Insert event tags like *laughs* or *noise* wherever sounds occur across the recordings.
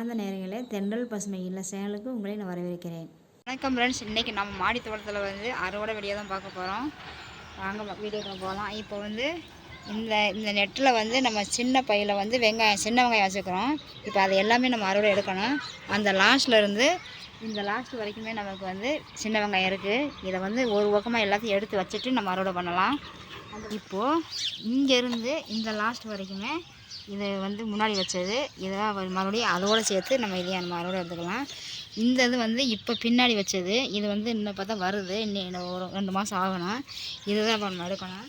அன்பார்ந்த நேரங்களில் தென்றல் பசுமை இல்ல சேனலுக்கு உங்களை நான் வரவேற்கிறேன். வணக்கம் ஃப்ரெண்ட்ஸ் இன்றைக்கி நம்ம மாடி தோட்டத்தில் வந்து அறுவடை வெளியே தான் பார்க்க போகிறோம் வாங்க வீடியோக்கு போகலாம் இப்போ வந்து இந்த இந்த நெட்டில் வந்து நம்ம சின்ன பையில் வந்து வெங்காயம் சின்ன வெங்காயம் வச்சுக்கிறோம் இப்போ அது எல்லாமே நம்ம அறுவடை எடுக்கணும். அந்த லாஸ்ட்ல இருந்து இந்த லாஸ்ட் வரைக்குமே நமக்கு வந்து சின்ன வெங்காயம் இருக்குது இதை வந்து ஒரு பக்கமாக எல்லாத்தையும் எடுத்து வச்சுட்டு நம்ம அறுவடை பண்ணலாம். இப்போது இங்கேருந்து இந்த லாஸ்ட் வரைக்குமே இது வந்து முன்னாடி வச்சது. இதெல்லாம் மறுபடியும் அதோடு சேர்த்து நம்ம இதையும் நம்ம எடுத்துக்கலாம். இந்த இது வந்து இப்போ பின்னாடி வச்சது. இது வந்து இன்னும் பார்த்தா வருது. இன்னும் இன்னும் ஒரு ரெண்டு மாதம் ஆகணும். இதுதான் இப்போ நம்ம எடுக்கணும்.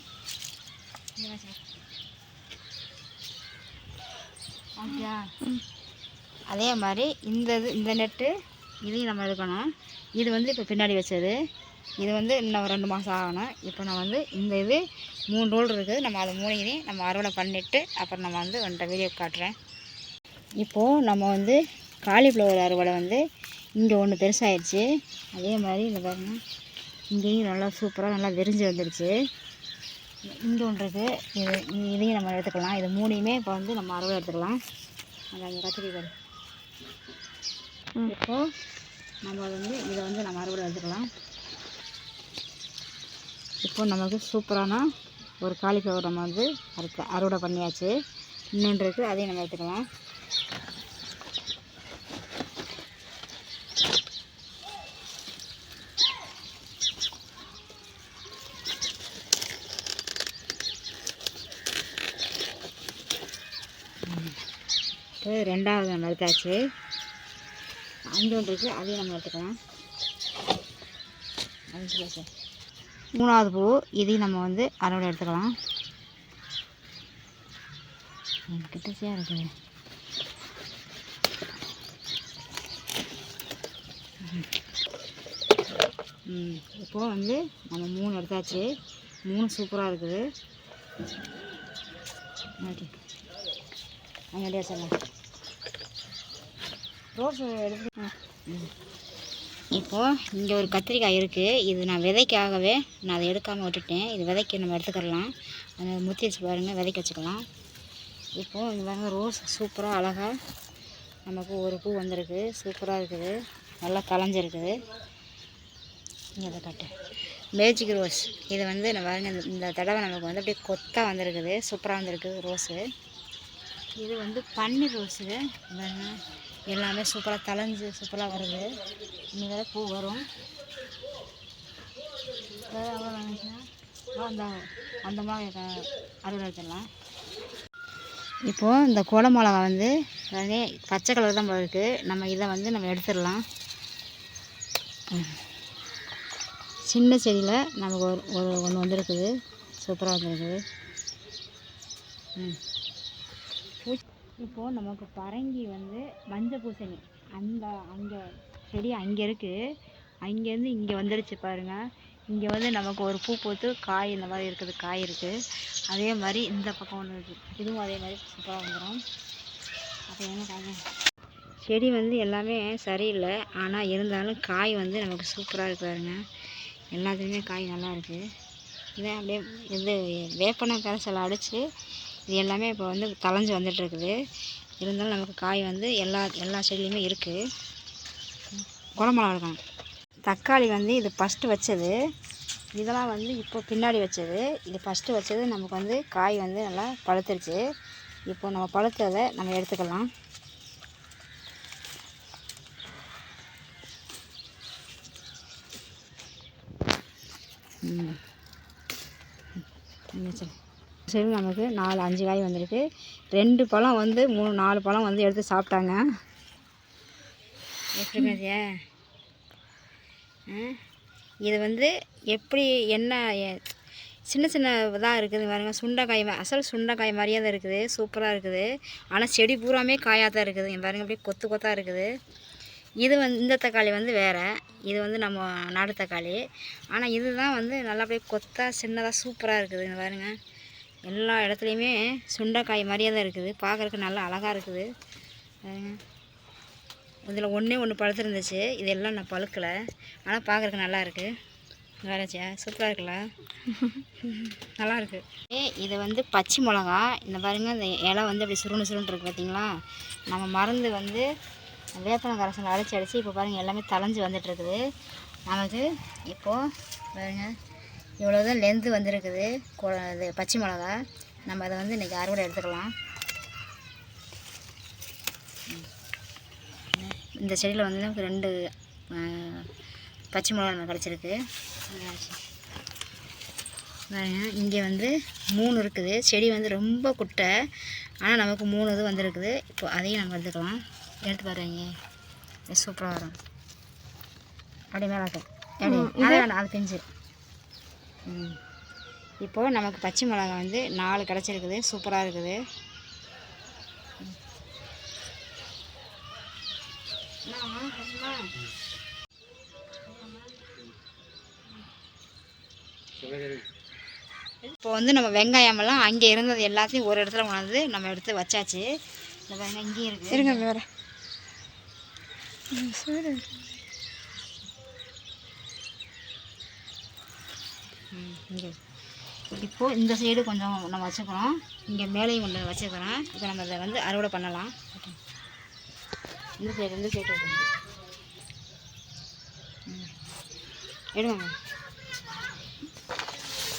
ஓகே. அதே மாதிரி இந்த இது இந்த நெட்டு இதையும் நம்ம எடுக்கணும். இது வந்து இப்போ பின்னாடி வச்சது. இது வந்து இன்னும் ரெண்டு மாதம் ஆகணும். இப்போ நான் வந்து இந்த இது மூணு ரோல் இருக்குது. நம்ம அதை மூணையும் நம்ம அறுவடை பண்ணிவிட்டு அப்புறம் நம்ம வந்து வந்துட்ட வீடியோ காட்டுறேன். இப்போது நம்ம வந்து காலிஃப்ளவர் அறுவடை வந்து இங்கே ஒன்று பெருசாகிடுச்சு அதே மாதிரி இந்த பாருங்க. இங்கேயும் நல்லா சூப்பராக நல்லா விரிஞ்சு வந்துடுச்சு இங்கே ஒன்று இருக்குது. இது இதையும் நம்ம எடுத்துக்கலாம். இது மூணையுமே இப்போ வந்து நம்ம அறுவடை எடுத்துக்கலாம். அந்த அந்த கத்திரிக்காய் இப்போது நம்ம வந்து இதை வந்து நம்ம அறுவடை எடுத்துக்கலாம். இப்போ நமக்கு சூப்பரான ஒரு காலிஃப்ளவர் நம்ம வந்து அறுக்க அறுவடை பண்ணியாச்சு. இன்னொன்று இருக்குது அதையும் நம்ம எடுத்துக்கலாம். இப்போ ரெண்டாவது நம்ம எடுத்தாச்சு. அஞ்சு ஒன்று இருக்குது அதையும் நம்ம எடுத்துக்கலாம். அஞ்சு சார் மூணாவது பூ இதையும் நம்ம வந்து அறுவடை எடுத்துக்கலாம். கிட்டச்சியாக இருக்குது இப்போது வந்து நம்ம மூணு எடுத்தாச்சு. மூணு சூப்பராக இருக்குது. ஓகே. அங்கடியா ரோஸ் எடுத்து ம். இப்போது இங்கே ஒரு கத்திரிக்காய் இருக்குது இது நான் விதைக்காகவே நான் அதை எடுக்காமல் விட்டுட்டேன். இது விதைக்கு நம்ம எடுத்துக்கிடலாம் அந்த முத்தி வச்சு பாருங்கள் விதைக்க வச்சுக்கலாம். இப்போது இங்கே பாருங்கள் ரோஸ் சூப்பராக அழகாக நமக்கு ஒரு பூ வந்திருக்கு. சூப்பராக இருக்குது. நல்லா களைஞ்சிருக்குது இங்கே அதை காட்டு. மேஜிக் ரோஸ் இது வந்து நான் பாருங்க இந்த- இந்த தடவை நமக்கு வந்து அப்படியே கொத்தாக வந்திருக்குது. சூப்பராக வந்திருக்கு ரோஸு இது வந்து பன்னீர் ரோஸு பாருங்கள் எல்லாமே சூப்பராக தளைஞ்சு சூப்பராக வருது. இனிமேல் வேறு பூ வரும். வேறு அந்த அந்த மாதிரி அறுவடை எடுத்துடலாம் இப்போது இந்த கோல மிளகா வந்து அதே பச்சை கலர் தான் இருக்குது நம்ம இதை வந்து நம்ம எடுத்துடலாம். சின்ன செடியில் நமக்கு ஒரு ஒரு ஒன்று வந்துருக்குது. சூப்பராக வந்துருக்குது. ம். இப்போது நமக்கு பரங்கி வந்து மஞ்சள் பூசணி அந்த அங்கே செடி அங்கே இருக்குது அங்கேருந்து இங்கே வந்துடுச்சு பாருங்க. இங்கே வந்து நமக்கு ஒரு பூ பூத்து காய் இந்த மாதிரி இருக்குது காய் இருக்குது அதே மாதிரி இந்த பக்கம் ஒன்று இருக்குது இதுவும் அதே மாதிரி சூப்பராக வந்துடும் அப்போ என்ன காய் செடி வந்து எல்லாமே சரியில்லை. ஆனால் இருந்தாலும் காய் வந்து நமக்கு சூப்பராக இருக்கு பாருங்க. எல்லாத்துலேயுமே காய் நல்லா இருக்குது இதை அப்படியே இது வேப்பனை கரைசல் அடித்து இது எல்லாமே இப்போ வந்து தளைஞ்சு வந்துட்டு இருக்குது இருந்தாலும் நமக்கு காய் வந்து எல்லா எல்லா செடியிலையுமே இருக்குது குடமிளகா இருக்கும் தக்காளி வந்து இது ஃபஸ்ட்டு வச்சது. இதெல்லாம் வந்து இப்போ பின்னாடி வச்சது. இது ஃபஸ்ட்டு வச்சது நமக்கு வந்து காய் வந்து நல்லா பழுத்துருச்சு. இப்போ நம்ம பழுத்ததை நம்ம எடுத்துக்கலாம். ம். ம், சரி நமக்கு நாலு அஞ்சு காய் வந்திருக்கு. ரெண்டு பழம் வந்து மூணு நாலு பழம் வந்து எடுத்து சாப்பிட்டாங்க. எப்படி மாதிரியா இது வந்து எப்படி என்ன சின்ன சின்ன இதாக இருக்குது பாருங்க. சுண்டைக்காய் மா- அசல் சுண்டைக்காய் மாதிரியே தான் இருக்குது. சூப்பராக இருக்குது. ஆனால் செடி பூராமே காயாக தான் இருக்குது. பாருங்கள் பாருங்க அப்படியே கொத்து கொத்தாக இருக்குது. இது வந்து இந்த தக்காளி வந்து வேறு. இது வந்து நம்ம நாட்டு தக்காளி. ஆனால் இதுதான் வந்து நல்லா அப்படியே கொத்தா சின்னதாக சூப்பராக இருக்குது. பாருங்கள் பாருங்க. எல்லா இடத்துலையுமே சுண்டைக்காய் மாதிரியே தான் இருக்குது. பார்க்குறதுக்கு நல்லா அழகாக இருக்குது. இதில் ஒன்றே ஒன்று பழுத்துருந்துச்சு. இதெல்லாம் நான் பழுக்கலை. ஆனால் பார்க்குறதுக்கு நல்லா இருக்குது வேறச்சியா சூப்பராக இருக்குல்ல? *laughs* நல்லா இருக்கு. ஏ இது வந்து பச்சை மிளகா. இந்த பாருங்க இந்த இலை வந்து அப்படி சுருண்டு சுருண்டு இருக்கு பார்த்தீங்களா நம்ம மருந்து வந்து வேப்பன கரைசல் அடித்து அடித்து இப்போ பாருங்கள் எல்லாமே தளைஞ்சு வந்துட்டு இருக்குது. நமக்கு இப்போது பாருங்க இவ்வளோ தான் லென்த்து வந்திருக்குது இது பச்சை மிளகா. நம்ம அதை வந்து இன்றைக்கி அறுவடை எடுத்துக்கலாம். இந்த செடியில் வந்து நமக்கு ரெண்டு பச்சை மிளகா நம்ம கிடச்சிருக்கு இங்கே வந்து மூணு இருக்குது. செடி வந்து ரொம்ப குட்டை. ஆனால் நமக்கு மூணு இது வந்திருக்குது. இப்போ அதையும் நம்ம எடுத்துக்கலாம். எடுத்து பாருங்க. சூப்பராக வரும். அப்படி மேலே? அது பிஞ்சு. இப்போது நமக்கு பச்சை மிளகா வந்து நாலு கிடச்சிருக்குது. சூப்பராக இருக்குது. இப்போ வந்து நம்ம வெங்காயமெல்லாம் அங்கே இருந்தது எல்லாத்தையும் ஒரு இடத்துல கொண்டாந்து நம்ம எடுத்து வச்சாச்சு. இந்த பாருங்க இங்கேயும் இருக்குது இருங்க வேற இங்கே. இப்போது இந்த சைடு கொஞ்சம் நம்ம வச்சுக்கிறோம் இங்கே மேலேயும் கொண்டு வச்சுக்கிறோம் இப்போ நம்ம அதை வந்து அறுவடை பண்ணலாம். இந்த சைடு இந்த சைடு ம். எடுங்க.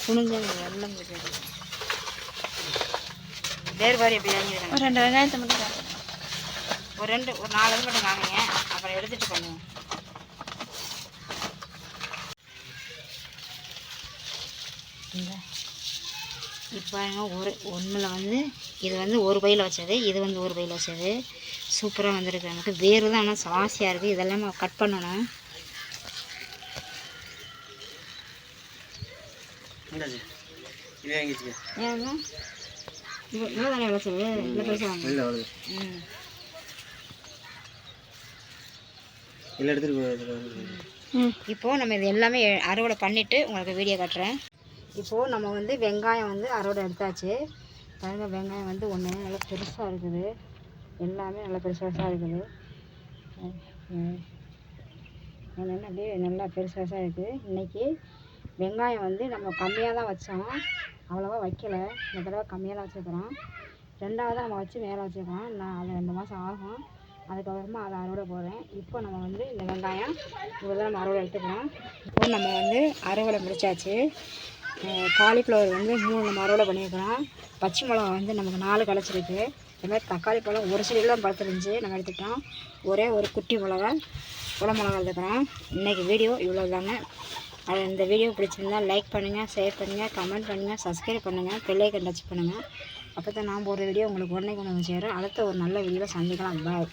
துணிஞ்சு வெள்ளம் போட்டு வேறு பாரு எப்படி வாங்கிடுறாங்க ஒரு ரெண்டு வெங்காயத்தை மட்டும். ஒரு ரெண்டு ஒரு நாலு மட்டும் வாங்குங்க. அப்புறம் எடுத்துகிட்டு பண்ணுவோம் இந்த இப்போ ஒரு ஒன்றில் வந்து இது வந்து ஒரு பையில் வச்சது இது வந்து ஒரு பையில் வச்சது. சூப்பராக வந்திருக்கு நமக்கு. வேறு தான் ஆனால் சாசியாக இருக்குது இதெல்லாம் கட் பண்ணணும். இப்போது நம்ம இது எல்லாமே அறுவடை பண்ணிவிட்டு உங்களுக்கு வீடியோ காட்டுறேன். இப்போது நம்ம வந்து வெங்காயம் வந்து அறுவடை எடுத்தாச்சு. பாருங்கள் வெங்காயம் வந்து ஒன்று நல்லா பெருசாக இருக்குது. எல்லாமே நல்லா பெருசு பெருசாக இருக்குது. ம், என்னென்ன அப்படியே நல்லா பெருசு பெருசாக இருக்குது. இன்றைக்கி வெங்காயம் வந்து நம்ம கம்மியாக தான் வச்சோம். அவ்வளோவா வைக்கல. இந்த தடவை கம்மியாக தான் வச்சுருக்குறோம். ரெண்டாவது நம்ம வச்சு மேலே வச்சுருக்கோம். நான் அது ரெண்டு மாதம் ஆகும். அதுக்கப்புறமா அதை அறுவடை போடுறேன். இப்போ நம்ம வந்து இந்த வெங்காயம் இவ்வளோ நம்ம அறுவடை எடுத்துக்கிறோம். இப்போ நம்ம வந்து அறுவடை முடித்தாச்சு காலிஃப்ளவர் வந்து மூணு நம்ம அறுவடை பண்ணியிருக்கிறோம். பச்சை மிளகா வந்து நமக்கு நாலு கிடச்சிருக்கு இதுமாதிரி தக்காளி பழம் ஒரு செடியில் தான் பழுத்துருந்துச்சு நம்ம எடுத்துட்டோம் ஒரே ஒரு குட்டி மிளகா குளமிளகா எடுத்துக்கிறோம் இன்றைக்கி வீடியோ இவ்வளோ தாங்க. அது இந்த வீடியோ பிடிச்சிருந்தா லைக் பண்ணுங்கள் ஷேர் பண்ணுங்கள் கமெண்ட் பண்ணுங்கள் சப்ஸ்கிரைப் பண்ணுங்கள் பெல்லைக்கன் டச் பண்ணுங்கள் அப்போ தான் நான் போடுற வீடியோ உங்களுக்கு உடனே கொண்டு வந்து சேரும். அடுத்த ஒரு நல்ல வீடியோவில் சந்திக்கலாம். பாய்